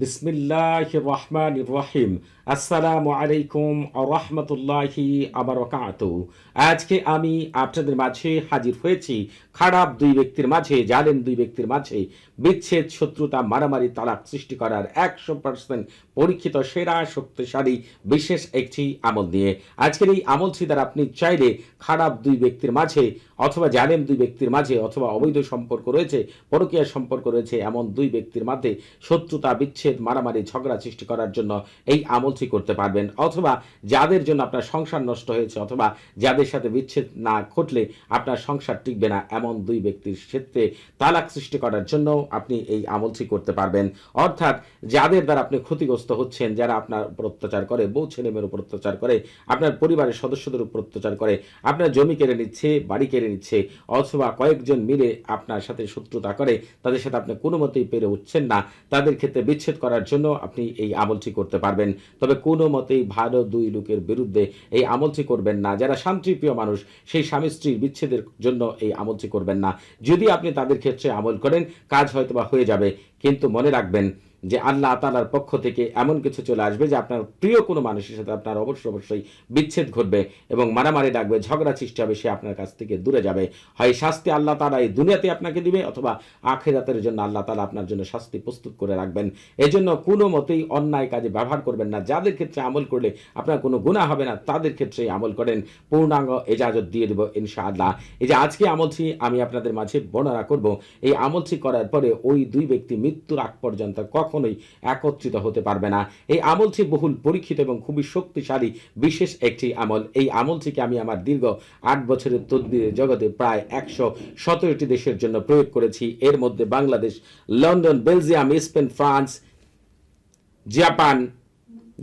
বিসমিল্লাহ রহমান রহিম। আসসালামু আলাইকুম রহমতুল্লাহি আবরকাত আজকে আমি আপনাদের মাঝে হাজির হয়েছি। খারাপ দুই ব্যক্তির মাঝে, জালেম দুই ব্যক্তির মাঝে বিচ্ছেদ, শত্রুতা, মারামারি, তালাক সৃষ্টি করার একশো পার্সেন্ট পরীক্ষিত, সেরা, শক্তিশালী, বিশেষ একটি আমল নিয়ে। আজকের এই আমলটি দ্বারা আপনি চাইলে খারাপ দুই ব্যক্তির মাঝে অথবা জালেম দুই ব্যক্তির মাঝে অথবা অবৈধ সম্পর্ক রয়েছে পরকীয়া সম্পর্ক রয়েছে, এমন দুই ব্যক্তির মধ্যে শত্রুতা, বিচ্ছেদ, মারামারি, ঝগড়া সৃষ্টি করার জন্য এই আমলটি করতে পারবেন। অথবা যাদের জন্য আপনার সংসার নষ্ট হয়েছে অথবা যাদের সাথে বিচ্ছেদ না ঘটলে আপনার সংসার টিকবে না, এমন দুই ব্যক্তির ক্ষেত্রে তালাক সৃষ্টি করার জন্য আপনি এই আমলটি করতে পারবেন। অর্থাৎ যাদের দ্বারা আপনি ক্ষতিগ্রস্ত হচ্ছেন, যারা আপনার উপর অত্যাচার করে, বউ ছেলেমেয়ের উপর অত্যাচার করে, আপনার পরিবারের সদস্যদের উপর অত্যাচার করে, আপনার জমি কেড়ে নিচ্ছে, বাড়ি কেড়ে নিচ্ছে, অথবা কয়েকজন মিলে আপনার সাথে শত্রুতা করে, তাদের সাথে আপনি কোনো মতেই পেরে উঠছেন না। তাদের ক্ষেত্রে বিচ্ছেদ করার জন্য আপনি এই আমলটি করতে পারবেন। তবে কোনো মতেই ভালো দুই লোকের বিরুদ্ধে এই আমলটি করবেন না। যারা শান্তিপ্রিয় মানুষ, সেই স্বামী স্ত্রীর বিচ্ছেদের জন্য এই আমলটি করবেন না। যদি আপনি তাদের ক্ষেত্রে আমল করেন, কাজ হয়তোবা হয়ে যাবে। কিন্তু মনে রাখবেন যে আল্লাহ তালার পক্ষ থেকে এমন কিছু চলে আসবে যে আপনার প্রিয় কোনো মানুষের সাথে আপনার অবশ্যই অবশ্যই বিচ্ছেদ ঘটবে এবং মারামারি ডাকবে, ঝগড়া সৃষ্টি হবে, সে আপনার কাছ থেকে দূরে যাবে। হয় শাস্তি আল্লাহ তালা এই দুনিয়াতে আপনাকে দিবে অথবা আখেরাতের জন্য আল্লাহ তালা আপনার জন্য শাস্তি প্রস্তুত করে রাখবেন। এজন্য কোনো মতেই অন্যায় কাজে ব্যবহার করবেন না। যাদের ক্ষেত্রে আমল করলে আপনার কোনো গুণা হবে না, তাদের ক্ষেত্রে আমল করেন। পূর্ণাঙ্গ এজাজত দিয়ে দেব ইনশাআল্লাহ। এই যে আজকে আমলছি আমি আপনাদের মাঝে বর্ণনা করব। এই আমলছি করার পরে ওই দুই ব্যক্তি মৃত্যুর আগ পর্যন্ত কখনোই একত্রিত হতে পারবে না। এই আমলটি বহুল পরীক্ষিত এবং খুবই শক্তিশালী, বিশেষ একটি আমল। এই আমলটিকে আমি আমার দীর্ঘ আট বছরের তদ্বির জগতে প্রায় একশো সতেরোটি দেশের জন্য প্রয়োগ করেছি। এর মধ্যে Bangladesh, London, Belgium, Spain, France, Japan,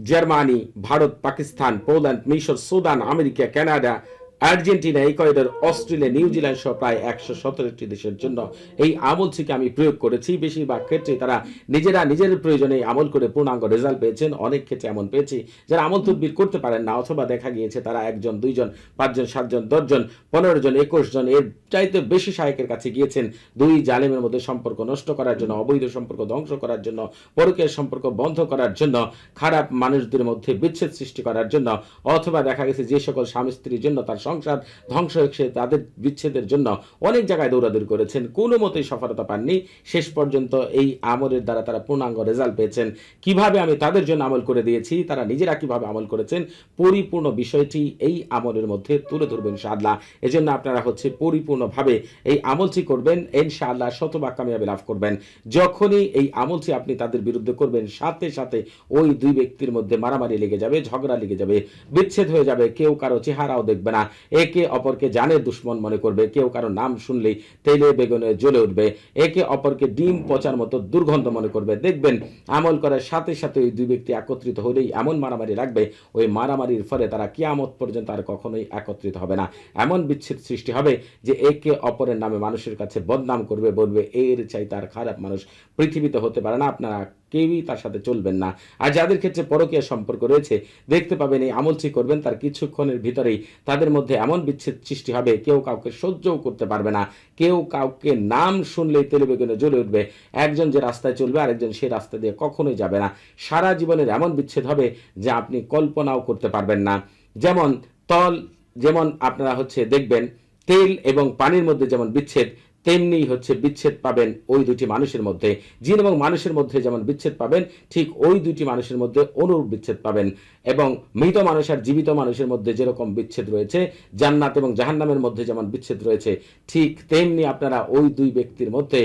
Germany, Bharat, Pakistan, Poland, মিশর, Sudan, America, Canada Argentina Ecuador Australia New Zealand সহ প্রায় একশো সতেরোটি দেশের জন্য এই আমলটিকে আমি প্রয়োগ করেছি। বেশিরভাগ ক্ষেত্রে তারা নিজেরা নিজের প্রয়োজনে আমল করে পূর্ণাঙ্গ রেজাল্ট পেয়েছেন। অনেক ক্ষেত্রে এমন পেয়েছি, যারা আমল তদবির করতে পারেন না, অথবা দেখা গিয়েছে তারা একজন, দুইজন, পাঁচজন, সাতজন, দশজন, পনেরো জন, একুশ জন, এর চাইতে বেশি সহায়কের কাছে গিয়েছেন। দুই জালেমের মধ্যে সম্পর্ক নষ্ট করার জন্য, অবৈধ সম্পর্ক ধ্বংস করার জন্য পরকের সম্পর্ক বন্ধ করার জন্য, খারাপ মানুষদের মধ্যে বিচ্ছেদ সৃষ্টি করার জন্য, অথবা দেখা গেছে যে সকল স্বামী স্ত্রীর জন্য তার সংসার ধ্বংস হয়েছে তাদের বিচ্ছেদের জন্য অনেক জায়গায় দৌড়াদৌড়ি করেছেন। কোনো মতেই সফলতা পাননি। শেষ পর্যন্ত এই আমলের দ্বারা তারা পূর্ণাঙ্গ রেজাল্ট পেয়েছেন। কীভাবে আমি তাদের জন্য আমল করে দিয়েছি, তারা নিজেরা কীভাবে আমল করেছেন, পরিপূর্ণ বিষয়টি এই আমলের মধ্যে তুলে ধরবেন ইনশাআল্লাহ। এজন্য আপনারা হচ্ছে পরিপূর্ণভাবে এই আমলটি করবেন, ইনশাআল্লাহ শতভাগ কামিয়াবি লাভ করবেন। যখনই এই আমলটি আপনি তাদের বিরুদ্ধে করবেন, সাথে সাথে ওই দুই ব্যক্তির মধ্যে মারামারি লেগে যাবে, ঝগড়া লেগে যাবে, বিচ্ছেদ হয়ে যাবে, কেউ কারও চেহারাও দেখবে না। একে অপরকে জানের দুশ্মন মনে করবে। কেউ কারও নাম শুনলেই তেলে বেগুনে জ্বলে উঠবে। একে অপরকে ডিম, পচার মতো দুর্গন্ধ মনে করবে। দেখবেন আমল করার সাথে সাথে ওই দুই ব্যক্তি একত্রিত হলেই এমন মারামারি লাগবে, ওই মারামারির ফলে তারা কিয়ামত পর্যন্ত আর কখনোই একত্রিত হবে না। এমন বিচ্ছেদ সৃষ্টি হবে যে একে অপরের নামে মানুষের কাছে বদনাম করবে, বলবে, এর চাই তার খারাপ মানুষ পৃথিবীতে হতে পারে না। আপনারা কেউই তার সাথে চলবেন না। আর যাদের ক্ষেত্রে পরকীয় সম্পর্ক রয়েছে, দেখতে পাবেন এই আমলটি করবেন তার কিছুক্ষণের ভিতরেই। তাদের মধ্যে এমন বিচ্ছেদ সৃষ্টি হবে, কেউ কাউকে সহ্যও করতে পারবে না। কেউ কাউকে নাম শুনলেই তেলে বেগুনে জ্বলে উঠবে। একজন যে রাস্তায় চলবে, আরেকজন সেই রাস্তা দিয়ে কখনোই যাবে না। সারা জীবনের এমন বিচ্ছেদ হবে যা আপনি কল্পনাও করতে পারবেন না। যেমন তল, যেমন আপনারা হচ্ছে দেখবেন, তেল এবং পানির মধ্যে যেমন বিচ্ছেদ তেমনি হচ্ছে বিচ্ছেদ পাবেন ওই দুটি মানুষের মধ্যে। জিন এবং মানুষের মধ্যে যেমন বিচ্ছেদ পাবেন, ঠিক ওই দুটি মানুষের মধ্যে অনুরূপ বিচ্ছেদ পাবেন। এবং মৃত মানুষ আর জীবিত মানুষের মধ্যে যেরকম বিচ্ছেদ রয়েছে, জান্নাত এবং জাহান্নামের মধ্যে যেমন বিচ্ছেদ রয়েছে, ঠিক তেমনি আপনারা ওই দুই ব্যক্তির মধ্যে,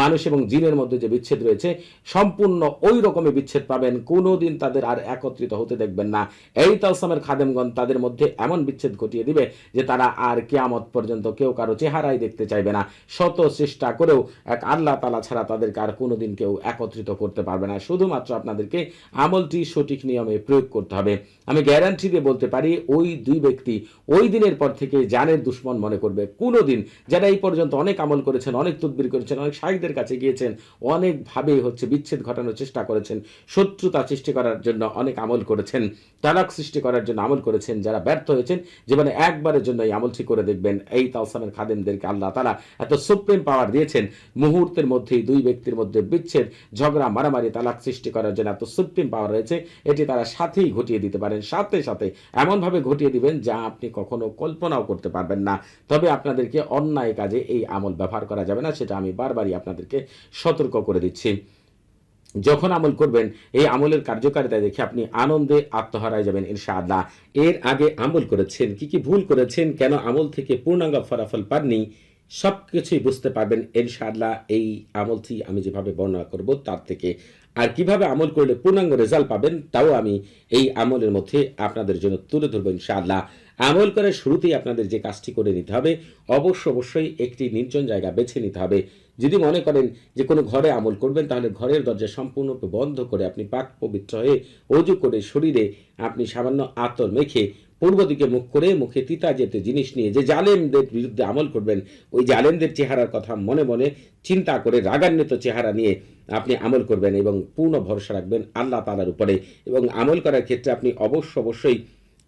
মানুষ এবং জিনের মধ্যে যে বিচ্ছেদ রয়েছে, সম্পূর্ণ ওই রকমের বিচ্ছেদ পাবেন। কোনো দিন তাদের আর একত্রিত হতে দেখবেন না। এই তালসামের খাদেমগণ তাদের মধ্যে এমন বিচ্ছেদ ঘটিয়ে দিবে যে তারা আর কেয়ামত পর্যন্ত কেউ কারও চেহারাই দেখতে চাইবে না। শত চেষ্টা করেও এক আল্লাহ তালা ছাড়া তাদেরকে আর কোনোদিন কেউ একত্রিত করতে পারবে না। শুধুমাত্র আপনাদেরকে আমলটি সঠিক নিয়মে প্রয়োগ করতে হবে। আমি গ্যারান্টি দিয়ে বলতে পারি, ওই দুই ব্যক্তি ওই দিনের পর থেকে জানের দুশ্মন মনে করবে। কোনো দিন যারা এই পর্যন্ত অনেক আমল করেছেন, অনেক তদবির করেছেন, অনেক সাহেব কাছে গিয়েছেন অনেকভাবে হচ্ছে বিচ্ছেদ ঘটানোর চেষ্টা করেছেন, শত্রুতা সৃষ্টি করার জন্য অনেক আমল করেছেন, তালাক সৃষ্টি করার জন্য আমল করেছেন, যারা ব্যর্থ হয়েছেন, জীবনে একবারের জন্য এই আমলটি করে দেখবেন। এই তাওসামের খাদেমদেরকে আল্লাহ তালা এত সুপ্রিম পাওয়ার দিয়েছেন। মুহূর্তের মধ্যেই দুই ব্যক্তির মধ্যে বিচ্ছেদ, ঝগড়া, মারামারি, তালাক সৃষ্টি করার জন্য এত সুপ্রিম পাওয়ার রয়েছে, এটি তারা সাথেই ঘটিয়ে দিতে পারেন। সাথে সাথে এমনভাবে ঘটিয়ে দিবেন যা আপনি কখনো কল্পনাও করতে পারবেন না। তবে আপনাদেরকে অন্যায় কাজে এই আমল ব্যবহার করা যাবে না, সেটা আমি বারবারই আপনাদেরকে সতর্ক করে দিচ্ছি। যখন আমল করবেন, এই আমলের কার্যকারিতা দেখে আপনি আনন্দে আত্মহারায় যাবেন, ইনশাআল্লাহ। এর আগে আমল করেছেন, কি কি ভুল করেছেন, কেন আমল থেকে পূর্ণাঙ্গ ফলাফল পাননি সব কিছুই বুঝতে পারবেন। ইনশাআল্লাহ এই আমলটি আমি যেভাবে বর্ণনা করব, তার থেকে আর কীভাবে আমল করলে পূর্ণাঙ্গ রেজাল্ট পাবেন, তাও আমি এই আমলের মধ্যে আপনাদের জন্য তুলে ধরবো ইনশাআল্লাহ। আমল করার শুরুতেই আপনাদের যে কাজটি করে নিতে হবে, অবশ্য অবশ্যই একটি নির্জন জায়গা বেছে নিতে হবে। যদি মনে করেন যে কোনো ঘরে আমল করবেন, তাহলে ঘরের দরজা সম্পূর্ণরূপে বন্ধ করে আপনি পাক পবিত্র হয়ে অজু করে শরীরে আপনি সামান্য আতর মেখে পূর্ব দিকে মুখ করে মুখে তিতা যেতে জিনিস নিয়ে যে জালেমদের বিরুদ্ধে আমল করবেন, ওই জালেমদের চেহারার কথা মনে মনে চিন্তা করে রাগান্বিত চেহারা নিয়ে আপনি আমল করবেন এবং পূর্ণ ভরসা রাখবেন আল্লাহ তালার উপরে এবং আমল করার ক্ষেত্রে আপনি অবশ্য অবশ্যই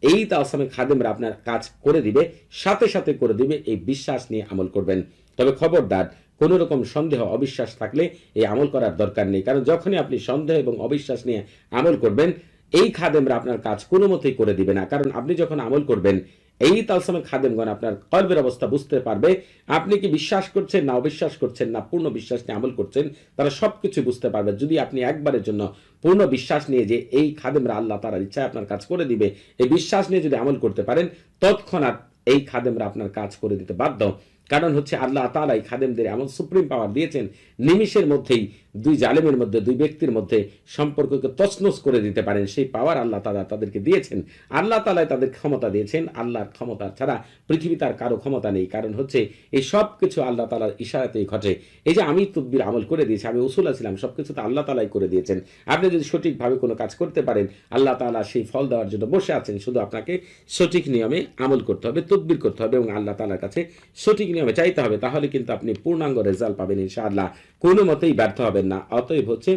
এই তাওসামে খাদেমরা আপনার কাজ করে দিবে, সাথে সাথে করে দিবে, এই বিশ্বাস নিয়ে আমল করবেন। তবে খবরদার, কোনো রকম সন্দেহ, অবিশ্বাস থাকলে এই আমল করার দরকার নেই। কারণ যখনই আপনি সন্দেহ এবং অবিশ্বাস নিয়ে আমল করবেন এই খাদেমরা আপনার কাজ কোনো মতেই করে দিবে না। কারণ আপনি যখন আমল করবেন, এই তালসামের খাদেমগণ আপনার কর্মের অবস্থা বুঝতে পারবে। আপনি কি বিশ্বাস করছেন না অবিশ্বাস করছেন না পূর্ণ বিশ্বাস নিয়ে আমল করছেন, তারা সবকিছু বুঝতে পারবে। যদি আপনি একবারের জন্য পূর্ণ বিশ্বাস নিয়ে যে এই খাদেমরা আল্লাহ তার ইচ্ছায় আপনার কাজ করে দিবে, এই বিশ্বাস নিয়ে যদি আমল করতে পারেন, তৎক্ষণাৎ এই খাদেমরা আপনার কাজ করে দিতে বাধ্য। কারণ হচ্ছে আল্লাহ তালা এই খাদেমদের এমন সুপ্রিম পাওয়ার দিয়েছেন নিমিষের মধ্যেই দুই জালেমের মধ্যে, দুই ব্যক্তির মধ্যে সম্পর্ককে তছনছ করে দিতে পারেন। সেই পাওয়ার আল্লাহ তালা তাদেরকে দিয়েছেন। আল্লাহ তালাই তাদের ক্ষমতা দিয়েছেন। আল্লাহর ক্ষমতা ছাড়া পৃথিবী তার কারও ক্ষমতা নেই। কারণ হচ্ছে এই সব কিছু আল্লাহ তালার ইশারাতেই ঘটে। এই যে আমি তুব্বির আমল করে দিয়েছি, আমি উসুল ছিলাম সব কিছু তো আল্লাহ তালাই করে দিয়েছেন। আপনি যদি সঠিকভাবে কোনো কাজ করতে পারেন, আল্লাহ তালা সেই ফল দেওয়ার জন্য বসে আছেন। শুধু আপনাকে সঠিক নিয়মে আমল করতে হবে তদবির করতে হবে এবং আল্লাহ তালার কাছে সঠিক নিয়মে চাইতে হবে। তাহলে কিন্তু আপনি পূর্ণাঙ্গ রেজাল্ট পাবেন ইনশাআল্লাহ। কোনো মতেই ব্যর্থ হবেন না। অতএব হচ্ছে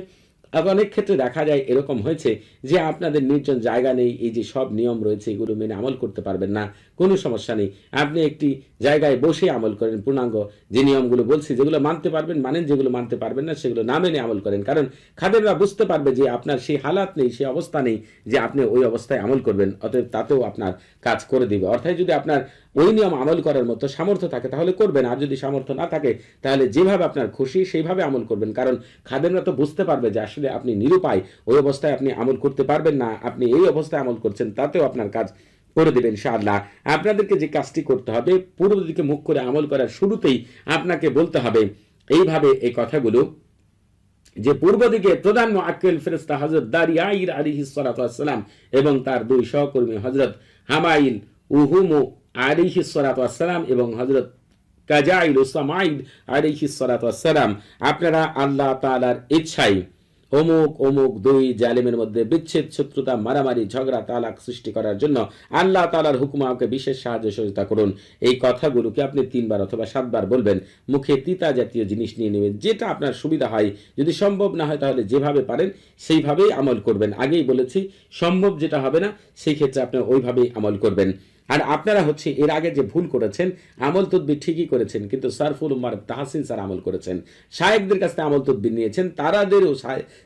অনেক ক্ষেত্রে দেখা যায় এরকম হয়েছে যে আপনাদের নির্জন জায়গা নেই, এই যে সব নিয়ম রয়েছে, এগুলো মেনে আমল করতে পারবেন না। কোনো সমস্যা নেই। আপনি একটি জায়গায় বসে আমল করেন। পূর্ণাঙ্গ যে নিয়মগুলো বলছি, যেগুলো মানতে পারবেন, মানেন যেগুলো মানতে পারবেন না, সেগুলো না মেনে আমল করেন। কারণ খাদেররা বুঝতে পারবে যে আপনার সেই হালাত নেই, সেই অবস্থা নেই যে আপনি ওই অবস্থায় আমল করবেন। অতএব তাতেও আপনার কাজ করে দিবে। অর্থাৎ যদি আপনার ওই নিয়ম আমল করার মতো সামর্থ্য থাকে, তাহলে করবেন। আর যদি সামর্থ্য না থাকে, তাহলে যেভাবে আপনার খুশি, সেইভাবে আমল করবেন। কারণ খাদেমরা তো বুঝতে পারবে যে আসলে আপনি নিরুপায়, ওই অবস্থায় আপনি আমল করতে পারবেন না। আপনি এই অবস্থায় আমল করছেন, তাতেও আপনার কাজ করে দেবেন ইনশাআল্লাহ। আপনাদেরকে যে কাজটি করতে হবে, পূর্ব দিকে মুখ করে আমল করার শুরুতেই আপনাকে বলতে হবে, এইভাবে এই কথাগুলো যে পূর্ব দিকে প্রধান আক্কেল ফেরেস্তা হজরত দারিয়াইর আলিহি সালাম এবং তার দুই সহকর্মী হজরত হামাইল উহুমু আলিহিস সালাম এবং হজরত কাজাইল ওসামাইল সালাম আপনারা আল্লাহ তালার ইচ্ছায় অমুক অমুক দুই জালিমের মধ্যে বিচ্ছেদ, শত্রুতা, মারামারি, ঝগড়া, তালাক সৃষ্টি করার জন্য আল্লাহ তালার হুকুম আমাকে বিশেষ সাহায্য সহযোগিতা করুন। এই কথাগুলোকে আপনি তিনবার অথবা সাতবার বলবেন। মুখে তিতা জাতীয় জিনিস নিয়ে নেবেন। যেটা আপনার সুবিধা হয়। যদি সম্ভব না হয় তাহলে যেভাবে পারেন, সেইভাবেই আমল করবেন। আগেই বলেছি, সম্ভব যেটা হবে না, সেই ক্ষেত্রে আপনি ওইভাবেই আমল করবেন। আর আপনারা হচ্ছে এর আগে যে ভুল করেছেন, আমল তদ্বির ঠিকই করেছেন, কিন্তু সারফুল উমার তাহাসিন স্যার আমল করেছেন। শায়েকদের কাছ থেকে আমল তদ্বির নিয়েছেন, তারাদেরও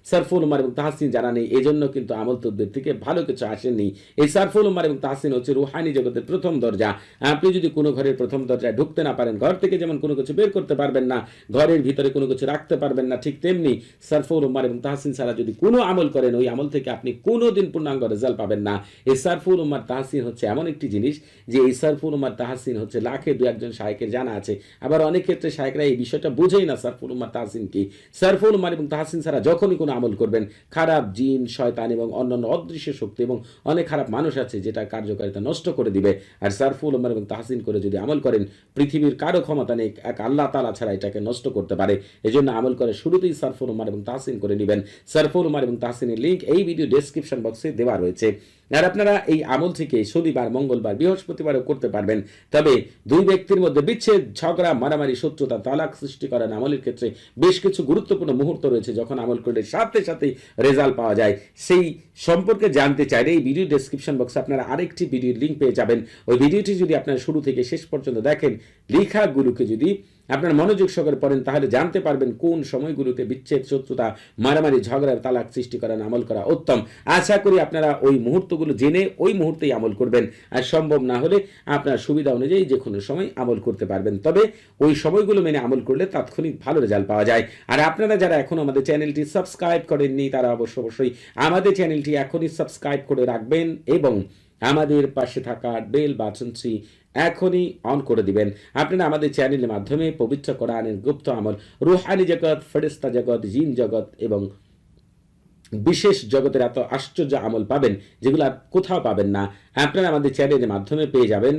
সারফুল উমার এবং তাহাসিন জানা নেই এই জন্য কিন্তু আমল তদ্বির থেকে ভালো কিছু আসেনি। এই সারফুল উমার এবং তাহাসিন হচ্ছে রুহানি জগতের প্রথম দরজা। আপনি যদি কোনো ঘরের প্রথম দরজায় ঢুকতে না পারেন, ঘর থেকে যেমন কোনো কিছু বের করতে পারবেন না, ঘরের ভিতরে কোনো কিছু রাখতে পারবেন না, ঠিক তেমনি সারফুল উমার এবং তাহাসিন সারা যদি কোনো আমল করেন, ওই আমল থেকে আপনি কোনো দিন পূর্ণাঙ্গ রেজাল্ট পাবেন না। এই সারফুল উমার তাহাসিন হচ্ছে এমন একটি জিনিস যে এই সারফুল উমার তাহাসিন হচ্ছে লাখে দু একজন শায়কের জানা আছে। আবার অনেক ক্ষেত্রে শায়করা এই বিষয়টা বুঝেই না সারফুল উমার তাহাসিন কি? সারফুল উমার এবং তাহাসিন ছাড়া যখনই কোনো আমল করবেন, খারাপ জিন, শয়তান এবং অন্যান্য অদৃশ্য শক্তি এবং অনেক খারাপ মানুষ আছে যেটা কার্যকারিতা নষ্ট করে দিবে। আর সারফুল উমার এবং তাহাসিন করে যদি আমল করেন, পৃথিবীর কারও ক্ষমতা নেই, এক আল্লাহ তালা ছাড়া এটাকে নষ্ট করতে পারে। এই জন্য আমল করে শুরুতেই সারফুল উমার এবং তাহসিন করে নেবেন। সারফুল উমার এবং তাহসিনের লিঙ্ক এই ভিডিও ডেসক্রিপশন বক্সে দেওয়া রয়েছে। আর আপনারা এই আমল থেকে শনিবার, মঙ্গলবার, বৃহস্পতিবারও করতে পারবেন। তবে দুই ব্যক্তির মধ্যে বিচ্ছেদ, ঝগড়া, মারামারি, শত্রুতা, তালাক সৃষ্টি করেন আমলের ক্ষেত্রে বেশ কিছু গুরুত্বপূর্ণ মুহূর্ত রয়েছে যখন আমল করলে সাথে সাথে রেজাল্ট পাওয়া যায়। সেই সম্পর্কে জানতে চাইলে এই ভিডিও ডেসক্রিপশন বক্সে আপনারা আরেকটি ভিডিওর লিঙ্ক পেয়ে যাবেন। ওই ভিডিওটি যদি আপনারা শুরু থেকে শেষ পর্যন্ত দেখেন, লেখা গুরুকে যদি আপনার মনোযোগ সহকারে পড়েন, তাহলে জানতে পারবেন কোন সময়গুলোতে বিচ্ছেদ, শত্রুতা, মারামারি, ঝগড়ার তালাক সৃষ্টি করেন আমল করা উত্তম। আশা করি আপনারা ওই মুহূর্তগুলো জেনে ওই মুহূর্তেই আমল করবেন। আর সম্ভব না হলে আপনার সুবিধা অনুযায়ী যে কোনো সময় আমল করতে পারবেন। তবে ওই সময়গুলো মেনে আমল করলে তাৎক্ষণিক ভালো রেজাল্ট পাওয়া যায়। আর আপনারা যারা এখনও আমাদের চ্যানেলটি সাবস্ক্রাইব করেননি, তারা অবশ্য অবশ্যই আমাদের চ্যানেলটি এখনই সাবস্ক্রাইব করে রাখবেন এবং আমাদের পাশে থাকা বেল বাটনটি এখনই অন করে দিবেন। আপনারা আমাদের চ্যানেলের মাধ্যমে পবিত্র কোরআনের গুপ্ত আমল, রুহানি জগৎ ফেরিস্তা জগৎ, জিন জগৎ এবং বিশেষ জগতের এত আশ্চর্য আমল পাবেন, যেগুলো কোথাও পাবেন না। আপনারা আমাদের চ্যানেলের মাধ্যমে পেয়ে যাবেন।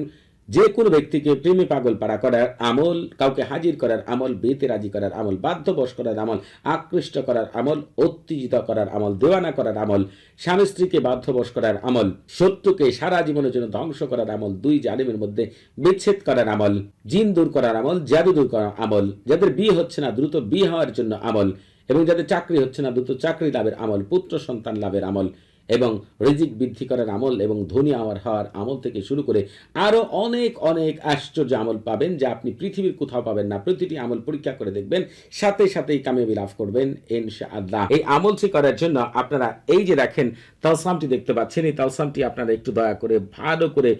যে কোনো ব্যক্তিকে প্রেমে পাগল পাড়া করার আমল কাউকে হাজির করার আমল বেতে রাজি করার আমল বাধ্যবশ করার আমল আকৃষ্ট করার আমল উত্তেজিত করার আমল দেওয়ানা করার আমল স্বামী স্ত্রীকে বাধ্যবশ করার আমল শত্রুকে সারা জীবনের জন্য ধ্বংস করার আমল দুই জালিমের মধ্যে বিচ্ছেদ করার আমল জিন দূর করার আমল জাদু দূর করার আমল যাদের বিয়ে হচ্ছে না দ্রুত বিয়ে হওয়ার জন্য আমল এবং যাদের চাকরি হচ্ছে না দ্রুত চাকরি লাভের আমল পুত্র সন্তান লাভের আমল এবং রিজিক বৃদ্ধি করার আমল এবং ধনী হওয়ার হওয়ার আমল থেকে শুরু করে আরও অনেক অনেক আশ্চর্য আমল পাবেন যা আপনি পৃথিবীর কোথাও পাবেন না। প্রতিটি আমল পরীক্ষা করে দেখবেন, সাথে সাথেই কামিয়াবি লাভ করবেন ইনশাআল্লাহ। এই আমলটি করার জন্য আপনারা এই যে দেখেন, তালসামটি দেখতে পাচ্ছেন, এই তালসামটি আপনারা একটু দয়া করে, ভালো করে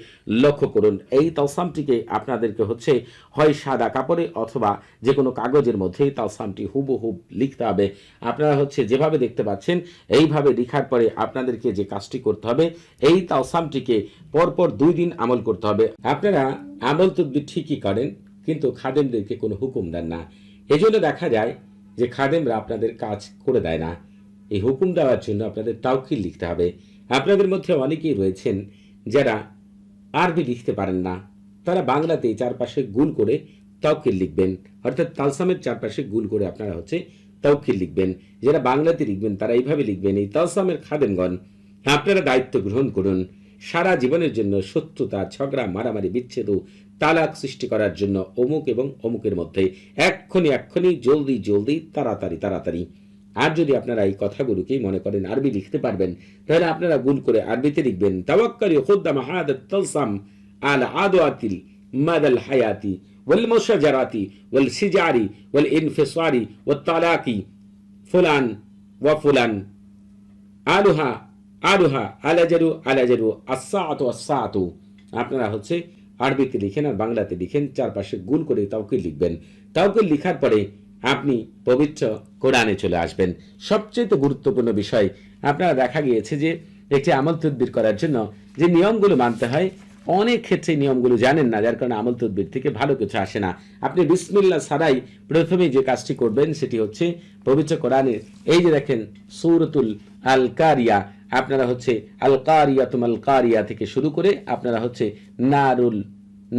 লক্ষ্য করুন। এই তালসামটিকে আপনাদেরকে হচ্ছে হয় সাদা কাপড়ে অথবা যে কোনো কাগজের মধ্যে এই তালসামটি হুবহুব লিখতে হবে। আপনারা হচ্ছে যেভাবে দেখতে পাচ্ছেন, এইভাবে লিখার পরে আপনাদেরকে যে কাজটি করতে হবে, এই তালসামটিকে পরপর দুই দিন আমল করতে হবে। আপনারা আমল তদ্বির ঠিকই করেন, কিন্তু খাদেমদেরকে কোনো হুকুম দেন না। এজন্য দেখা যায় যে খাদেমরা আপনাদের কাজ করে দেয় না। এই হুকুম দেওয়ার জন্য আপনাদের তাওকিল লিখতে হবে। আপনাদের মধ্যে অনেকেই রয়েছেন যারা আরবি লিখতে পারেন না। তারা বাংলাতেই চারপাশে গুল করে তাওকিল লিখবেন। অর্থাৎ তালসামের চারপাশে গুল করে আপনারা হচ্ছে তাওকিল লিখবেন, যারা বাংলাতে লিখবেন তারা এইভাবে লিখবেন, এই তালসামের খাদেমগণ, আপনারা দায়িত্ব গ্রহণ করুন। সারা জীবনের জন্য শত্রুতা, ঝগড়া, মারামারি, বিচ্ছেদ তালাক সৃষ্টি করার জন্য অমুক এবং অমুকের মধ্যে এক্ষুনি এক্ষুনি জলদি জলদি, তাড়াতাড়ি তাড়াতাড়ি। আর যদি আপনারা এই কথাগুলোকেই মনে করেন আরবি লিখতে পারবেন, তাহলে আপনারা গুল করে আরবিতে লিখবেন, তাওয়াক্কালি খুদ্দাম হাদাত তালসাম আল আদওয়াতিল মাদাল হায়াতি। والمشجرات والشجار والانفصار والطلاق فلان وفلان আলুহা আলুহা আলাজারু আলাজারু আসাআতু আসাআতু আপনারা হচ্ছে আরবিতে লিখেন আর বাংলাতে লিখেন চারপাশে গুল করে তাওকিল লিখবেন তাওকিল লিখার পরে আপনি পবিত্র কোরআনে চলে আসবেন সবচেয়ে গুরুত্বপূর্ণ বিষয় আপনারা দেখা গিয়েছে যে একটি আমল তদ্বির করার জন্য যে নিয়মগুলো মানতে হয় অনেক ক্ষেত্রে নিয়মগুলো জানেন না, যার কারণে আমল তদ্বির থেকে ভালো কিছু আসে না। আপনি বিসমিল্লা ছাড়াই প্রথমে যে কাজটি করবেন সেটি হচ্ছে পবিত্র কোরআনের এই যে দেখেন সৌরতুল আল কারিয়া আপনারা হচ্ছে আল কারিয়া তুমাল কারিয়া থেকে শুরু করে আপনারা হচ্ছে নারুল,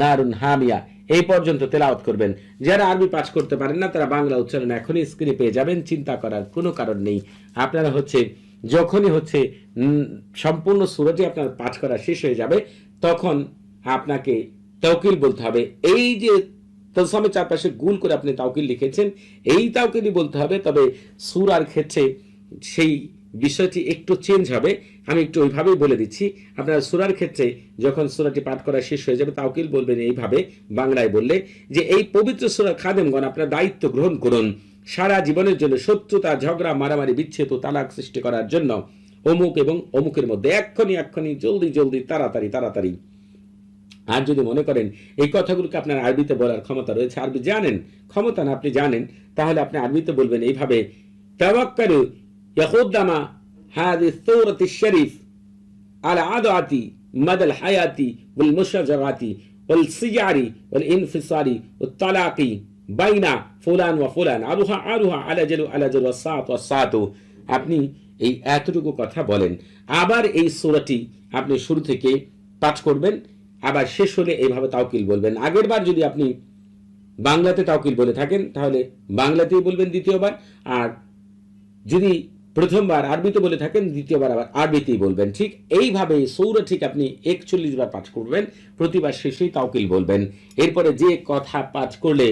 নারুন হামিয়া, এই পর্যন্ত তেলাওয়াত করবেন। যারা আরবি পাঠ করতে পারেন না, তারা বাংলা উচ্চারণ এখনই স্ক্রিনে পেয়ে যাবেন, চিন্তা করার কোনো কারণ নেই। আপনারা হচ্ছে, যখনই হচ্ছে সম্পূর্ণ সুরটি আপনার পাঠ করা শেষ হয়ে যাবে তখন আপনাকে তৌকিল বলতে হবে। এই যে তলসামের চারপাশে গুল করে আপনি তাওকিল লিখেছেন, এই তাওকিলই বলতে হবে, তবে সুরার ক্ষেত্রে সেই বিষয়টি একটু চেঞ্জ হবে। আমি একটু ওইভাবেই বলে দিচ্ছি। আপনারা সুরার ক্ষেত্রে যখন সুরাটি পাঠ করা শেষ হয়ে যাবে, তাওকিল বলবেন এইভাবে, বাংলায় বললে যে, এই পবিত্র সুরার খাদেমগণ, আপনার দায়িত্ব গ্রহণ করুন। সারা জীবনের জন্য শত্রুতা, ঝগড়া, মারামারি, বিচ্ছেদ ও তালাক সৃষ্টি করার জন্য অমুক এবং অমুকের মধ্যে এক্ষণি এক্ষণি জলদি জলদি, তাড়াতাড়ি তাড়াতাড়ি। আর যদি মনে করেন এই কথাগুলোকে আপনার আরবিতে বলার ক্ষমতা রয়েছে, আরবি জানেন, ক্ষমতা না আপনি জানেন, তাহলে আপনি আরবিতে বলবেন এইভাবে, তাওয়াক্কালু ইয়াকুদ্দামা হাদি সৌরতি শরীফ আল আদাতি মাদাল হায়াতি ওয়াল মুশাজারাতি ওয়াল সিয়ারি ওয়াল ইনফিসারি ও তালাকি বাইনা ফুলান ওয়া ফুলান আরুহা আরুহা আলাজালু আলাজালু ওয়াসাত ওয়াসাতু আপনি এই এতটুকু কথা বলেন। আবার এই সূরাটি আপনি শুরু থেকে পাঠ করবেন, আবার শেষ হলে এইভাবে তাওকিল বলবেন। আগের বার যদি আপনি বাংলাতে তাওকিল বলে থাকেন, তাহলে বাংলাতেই বলবেন দ্বিতীয়বার, আর যদি প্রথমবার আরবিতে বলে থাকেন, দ্বিতীয়বার আবার আরবিতেই বলবেন। ঠিক এইভাবে সৌর ঠিক আপনি একচল্লিশ বার পাঠ করবেন, প্রতিবার শেষেই তাওকিল বলবেন। এরপরে যে কথা পাঠ করলে,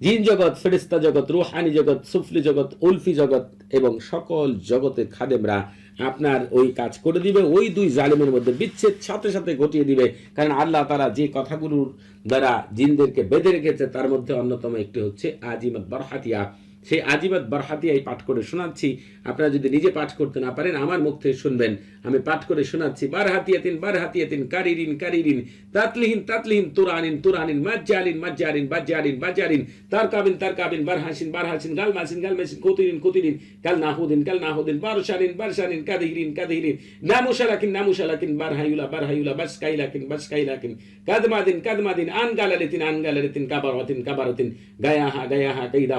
জিন জগৎ ফেরিস্তা জগৎ, রুহানি জগৎ, সুফলি জগৎ, উলফি জগৎ এবং সকল জগতের খাদেমরা আপনার ওই কাজ করে দিবে, ওই দুই জালিমের মধ্যে বিচ্ছেদ সাথে সাথে ঘটিয়ে দিবে। কারণ আল্লাহ তারা যে কথাগুলোর দ্বারা জিনদেরকে বেঁধে রেখেছে, তার মধ্যে অন্যতম একটি হচ্ছে আজিমত বরহাতিয়া। সেই আজিবাদ বারহাতিয়াই পাঠ করে শোনাচ্ছি। আপনারা যদি নিজে পাঠ করতে না পারেন, আমার মুখ থেকে শুনবেন। আমি পাঠ করে শোনাচ্ছি। বার হাতিয়াতিন বার হাতিয়াতিন কারিরিন কারিরিন, তাতলিহিন তাতলিহিন, তুরানিন তুরানিন তার কাবিন বার হাসিন বার হাসিন গাল মাসিন গাল মাসিন কুতিরিন কুতিরিন কাল নাহুদিন কাল নাহুদিন বারশালিন বারশালিন কাদিরিন কাদিরিন নামুশালাকিন নামুশালাকিন বার হাইউলা বার হাইউলা বাস কাইলাকিন বাস কাইলাকিন কাদমাদিন কাদমাদিন আন গালালিতিন আন গালালিতিন কাবারাতিন কাবারাতিন, গায়াহা গায়াহা কাইদা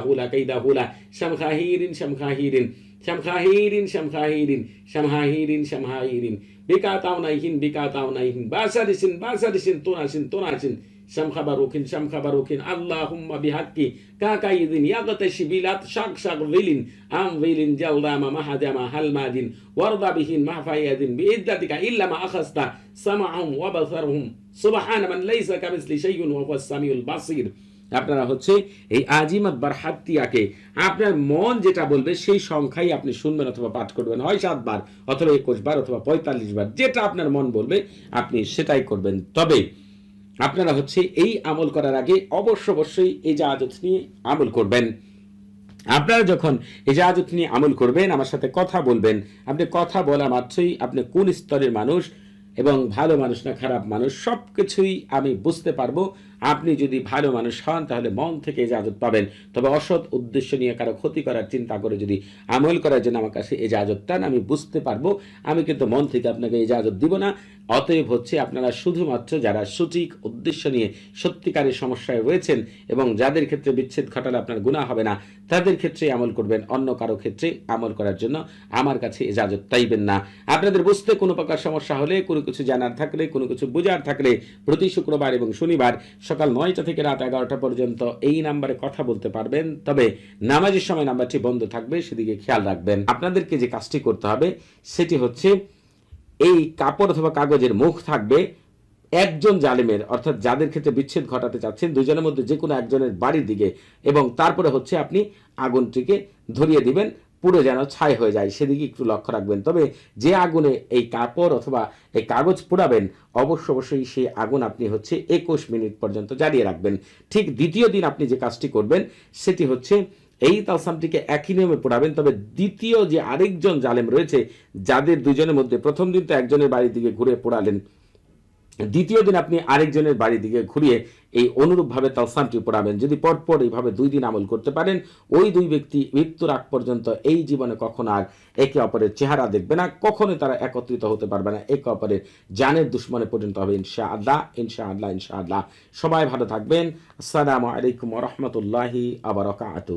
الأولى شمخاهير شمخاهير شمخاهير شمخاهير شمخاهير شمخاهير بكا تاونايهن بكا تاونايهن باسادسين باسادسين توناسين توناسين شم خبروكين شم خبروكين اللهم بحقي كاكا يدين يغتش بلات شاك شاك ظلين أم ظلين جلدام محدام هلمادين وارضى بهن محفا يدين بإدتك إلا ما أخذت سمعهم وبصرهم سبحان من ليس كمثل شيء وهو السميع البصير আপনারা হচ্ছে এই আজিমত বারহাতিয়াকে আপনার মন যেটা বলবে সেই সংখ্যাই আপনি শুনবেন অথবা পাঠ করবেন। হয় সাতবার অথবা একুশ বার অথবা পঁয়তাল্লিশ বার, যেটা আপনার মন বলবে, আপনি সেটাই করবেন। তবে আপনারা হচ্ছে এই আমল করার আগে অবশ্য অবশ্যই এই জাহাজত নিয়ে আমল করবেন। আপনারা যখন এজাজত নিয়ে আমল করবেন, আমার সাথে কথা বলবেন, আপনি কথা বলা মাত্রই আপনি কোন স্তরের মানুষ এবং ভালো মানুষ না খারাপ মানুষ সব কিছুই আমি বুঝতে পারব। আপনি যদি ভালো মানুষ হন, তাহলে মন থেকে এজাজত পাবেন। তবে অসৎ উদ্দেশ্য নিয়ে কারও ক্ষতি করার চিন্তা করে যদি আমল করার জন্য আমার কাছে এজাজত চান, আমি বুঝতে পারব। আমি কিন্তু মন থেকে আপনাকে এজাজত দিব না। অতএব হচ্ছে আপনারা শুধুমাত্র যারা সঠিক উদ্দেশ্য নিয়ে সত্যিকারের সমস্যায় রয়েছেন এবং যাদের ক্ষেত্রে বিচ্ছেদ ঘটালে আপনার গুণা হবে না, তাদের ক্ষেত্রে আমল করবেন। অন্য কারও ক্ষেত্রে আমল করার জন্য আমার কাছে এজাজত চাইবেন না। আপনাদের বুঝতে কোনো প্রকার সমস্যা হলে, কোনো কিছু জানার থাকলে, কোনো কিছু বোঝার থাকলে প্রতি শুক্রবার এবং শনিবার সকাল নয়টা থেকে রাত এগারোটা পর্যন্ত এই নাম্বারে কথা বলতে পারবেন। তবে নামাজের সময় নাম্বারটি বন্ধ থাকবে, সেদিকে খেয়াল রাখবেন। আপনাদেরকে যে কাজটি করতে হবে, সেটি হচ্ছে এই কাপড় অথবা কাগজের মুখ থাকবে একজন জালেমের, অর্থাৎ যাদের ক্ষেত্রে বিচ্ছেদ ঘটাতে চাচ্ছেন, দুজনের মধ্যে যে কোনো একজনের বাড়ির দিকে। এবং তারপরে হচ্ছে আপনি আগুনটিকে ধরিয়ে দিবেন পুরো যেন ছাই হয়ে যায়, সেদিকে একটু লক্ষ্য রাখবেন। তবে যে আগুনে এই কাপড় অথবা এই কাগজ পোড়াবেন, অবশ্য অবশ্যই সেই আগুন আপনি হচ্ছে একুশ মিনিট পর্যন্ত জ্বালিয়ে রাখবেন। ঠিক দ্বিতীয় দিন আপনি যে কাজটি করবেন, সেটি হচ্ছে এই তালসামটিকে একই নিয়মে পোড়াবেন। তবে দ্বিতীয় যে আরেকজন জালেম রয়েছে, যাদের দুজনের মধ্যে প্রথম দিন তো একজনের বাড়ির দিকে ঘুরে পোড়ালেন দ্বিতীয় দিন আপনি আরেকজনের বাড়ির দিকে ঘুরিয়ে এই অনুরূপভাবে তালসামটি পড়াবেন। যদি পরপর এইভাবে দুই দিন আমল করতে পারেন, ওই দুই ব্যক্তি মৃত্যুর আগ পর্যন্ত এই জীবনে কখনো আর একে অপরের চেহারা দেখবে না কখনো তারা একত্রিত হতে পারবে না, একে অপরের জানের দুশ্মনে পর্যন্ত হবে ইনশা আল্লাহ ইনশা আল্লাহ ইনশা আল্লাহ সবাই ভালো থাকবেন। আসসালামু আলাইকুম রহমতুল্লাহি আবরকাত